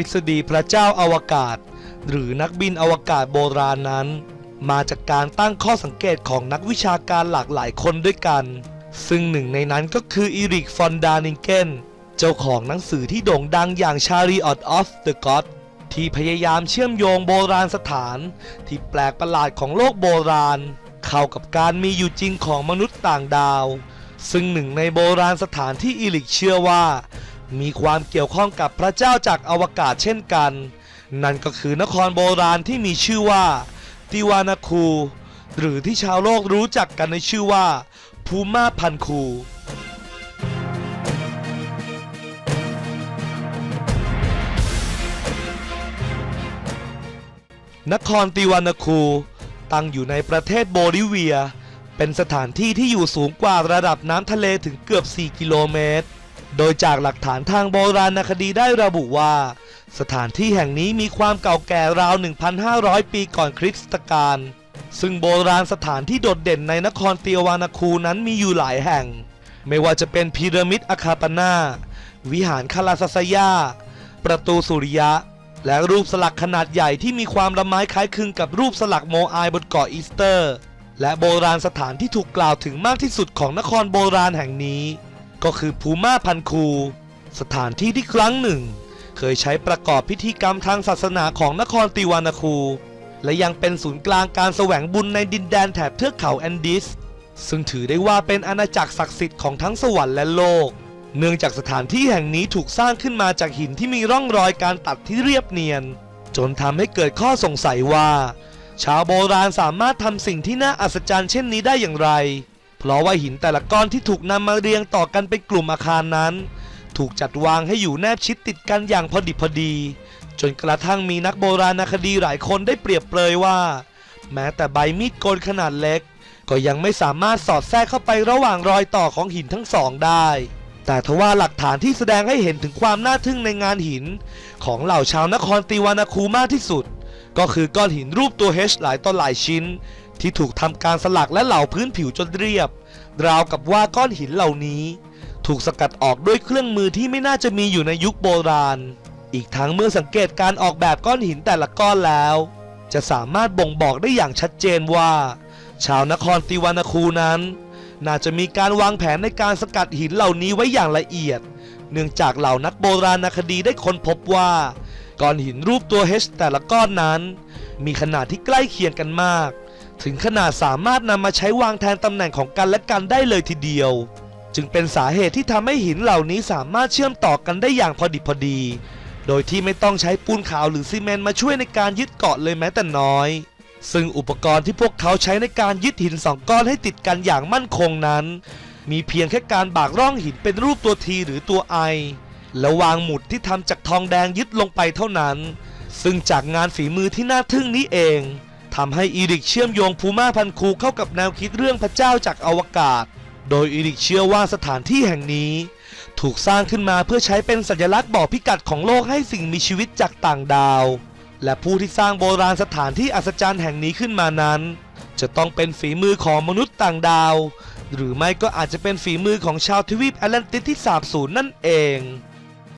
ฤษฎีพระเจ้าอวกาศ หรือนักบินอวกาศโบราณนั้น มาจากการตั้งข้อสังเกตของนักวิชาการหลากหลายคนด้วยกัน ซึ่งหนึ่งในนั้นก็คืออีริกฟอนดานิงเกนเจ้าของหนังสือที่โด่งดังอย่าง Chariot of the God ที่พยายามเชื่อมโยงโบราณสถาน ที่แปลกประหลาดของโลกโบราณ เข้ากับการมีอยู่จริงของมนุษย์ต่างดาว ซึ่งหนึ่งในโบราณสถานที่อีลิกเชื่อว่า มีความเกี่ยวข้องกับพระเจ้าจากอวกาศเช่นกัน นั่นก็คือนครโบราณที่มีชื่อว่าติวานาคู หรือที่ชาวโลกรู้จักกันในชื่อว่าภูมาพันคูนครติวานาคู ตั้งอยู่ในประเทศโบลิเวีย เป็นสถานที่ที่อยู่สูงกว่าระดับน้ำทะเลถึงเกือบ 4 กิโลเมตร โดยจากหลักฐานทางโบราณคดีได้ระบุว่า สถานที่แห่งนี้มีความเก่าแก่ราว 1,500 ปีก่อนคริสตกาลซึ่งโบราณสถานที่โดดเด่นในนครเติวานาคูนั้นมีอยู่หลายแห่ง ไม่ว่าจะเป็นพีระมิดอาคาปานาวิหารคาลาซาซายา ประตูสุริยะ และรูปสลักขนาดใหญ่ที่มีความละไม้คล้ายคลึงกับรูปสลักโมอายบนเกาะอีสเตอร์ และโบราณสถานที่ถูกกล่าวถึงมากที่สุดของนครโบราณแห่งนี้ ก็คือภูมาพันคู สถานที่ที่ครั้งหนึ่ง เคยใช้ประกอบพิธีกรรมทางศาสนาของนครติวานาคู และยังเป็นศูนย์กลางการแสวงบุญในดินแดนแถบเทือกเขาแอนดิส ซึ่งถือได้ว่าเป็นอาณาจักรศักดิ์สิทธิ์ของทั้งสวรรค์และโลก เนื่องจากสถานที่แห่งนี้ถูกสร้างขึ้นมาจากหินที่มีร่องรอยการตัดที่เรียบเนียน จนทำให้เกิดข้อสงสัยว่า ชาวโบราณสามารถทำสิ่งที่น่าอัศจรรย์เช่นนี้ได้อย่างไร เพราะว่าหินแต่ละก้อนที่ถูกนำมาเรียงต่อกันเป็นกลุ่มอาคารนั้น ถูกจัดวางให้อยู่แนบชิดติดกันอย่างพอดิบพอดี จนกระทั่งมีนักโบราณคดีหลายคนได้เปรียบเปรยว่า แม้แต่ใบมีดโกนขนาดเล็ก ก็ยังไม่สามารถสอดแทรกเข้าไประหว่างรอยต่อของหินทั้งสองได้แต่ทว่าหลักฐานที่แสดงให้เห็นถึงความน่าทึ่งในงานหิน ของเหล่าชาวนครติวานาคูมากที่สุด ก็คือก้อนหินรูปตัว H หลายต่อหลายชิ้น ที่ถูกทำการสลักและเหลาพื้นผิวจนเรียบ ราวกับว่าก้อนหินเหล่านี้ ถูกสกัดออกด้วยเครื่องมือที่ไม่น่าจะมีอยู่ในยุคโบราณ อีกทั้งเมื่อสังเกตการออกแบบก้อนหินแต่ละก้อนแล้ว จะสามารถบ่งบอกได้อย่างชัดเจนว่า ชาวนครติวานาคูนั้น น่าจะมีการวางแผนในการสกัดหินเหล่านี้ไว้อย่างละเอียด เนื่องจากเหล่านักโบราณคดีได้ค้นพบว่าก้อนหินรูปตัว H แต่ละก้อนนั้น มีขนาดที่ใกล้เคียงกันมาก ถึงขนาดสามารถนำมาใช้วางแทนตำแหน่งของกันและกันได้เลยทีเดียว จึงเป็นสาเหตุที่ทำให้หินเหล่านี้สามารถเชื่อมต่อกันได้อย่างพอดิบพอดี โดยที่ไม่ต้องใช้ปูนขาวหรือซีเมนต์มาช่วยในการยึดเกาะเลยแม้แต่น้อย ซึ่งอุปกรณ์ที่พวกเขาใช้ในการยึดหินสองก้อนให้ติดกันอย่างมั่นคงนั้น มีเพียงแค่การบากร่องหินเป็นรูปตัวทีหรือตัวไอและวางหมุดที่ทำจากทองแดงยึดลงไปเท่านั้น ซึ่งจากงานฝีมือที่น่าทึ่งนี้เอง ทำให้อีริกเชื่อมโยงภูมาพันคูเข้ากับแนวคิดเรื่องพระเจ้าจากอวกาศ โดยอีริกเชื่อว่าสถานที่แห่งนี้ ถูกสร้างขึ้นมาเพื่อใช้เป็นสัญลักษณ์บอกพิกัดของโลกให้สิ่งมีชีวิตจากต่างดาว และผู้ที่สร้างโบราณสถานที่อัศจรรย์แห่งนี้ขึ้นมานั้น จะต้องเป็นฝีมือของมนุษย์ต่างดาว หรือไม่ก็อาจจะเป็นฝีมือของชาวทวีปแอตแลนติสที่สาบสูญนั่นเอง